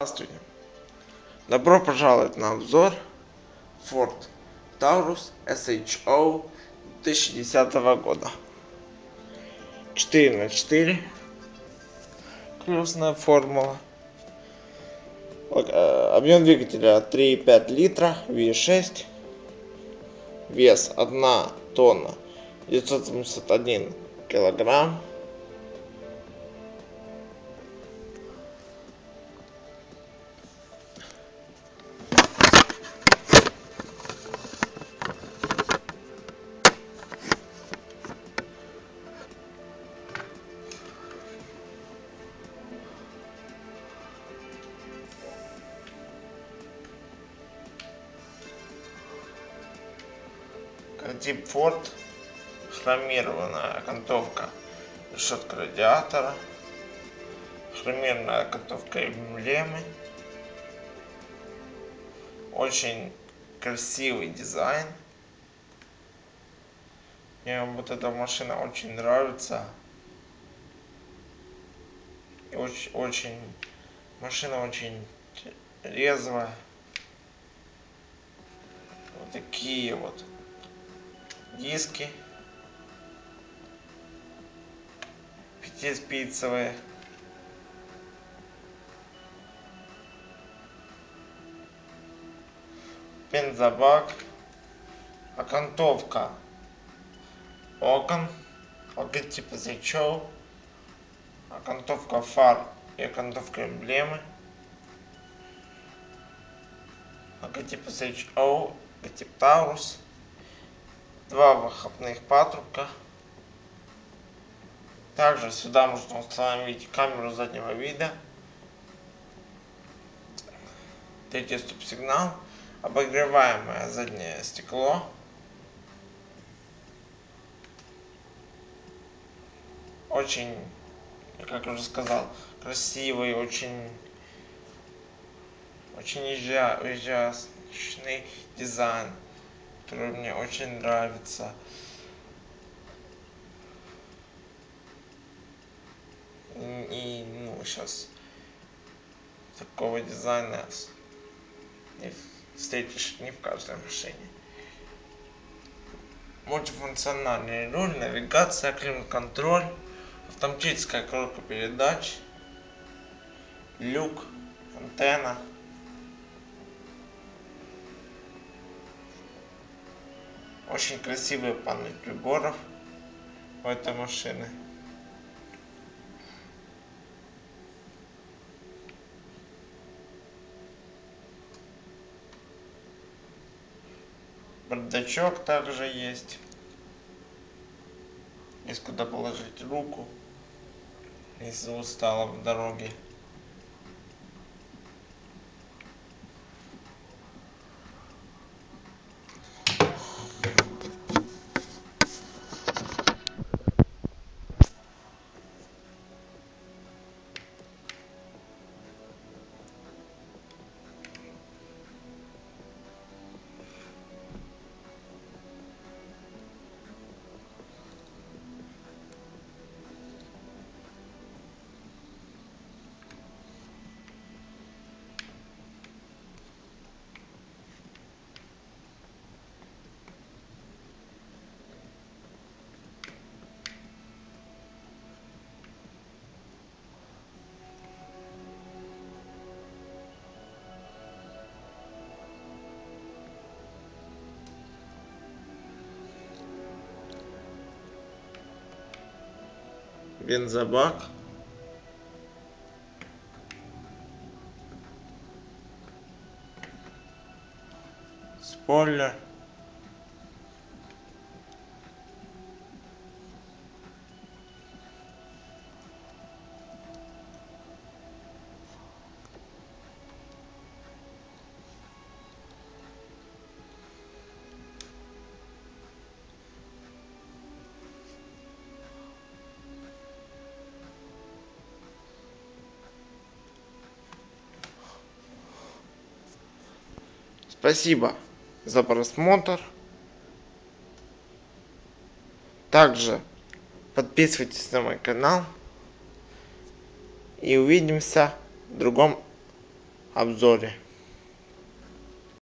Здравствуйте. Добро пожаловать на обзор Ford Taurus SHO 2010 года. 4 на 4 колесная формула. Э, Объем двигателя 3,5 литра, V6. Вес 1 тонна 971 килограмм. Тип Ford. Хромированная окантовка решетка радиатора. Хромированная окантовка эмблемы. Очень красивый дизайн. Мне вот эта машина очень нравится. И очень, очень машина очень резвая. Вот такие вот диски. Пятиспицевые. Бензобак окантовка. Окон. Логотип окантовка фар и окантовка эмблемы. Логотип SHO, логотип Taurus два выхлопных патрубка. Также сюда можно установить камеру заднего вида. Третий стоп-сигнал. Обогреваемое заднее стекло. Очень, как уже сказал, красивый, очень, очень изящный дизайн который мне очень нравится. И, ну, сейчас такого дизайна не встретишь ни в каждой машине. Мультифункциональный руль, навигация, климат-контроль, автоматическая коробка передач, люк, антенна. Очень красивая панель приборов у этой машины. Бардачок также есть. Есть куда положить руку, если устала в дороге. Бензобак. Спойлер Спасибо за просмотр. Также подписывайтесь на мой канал. И увидимся в другом обзоре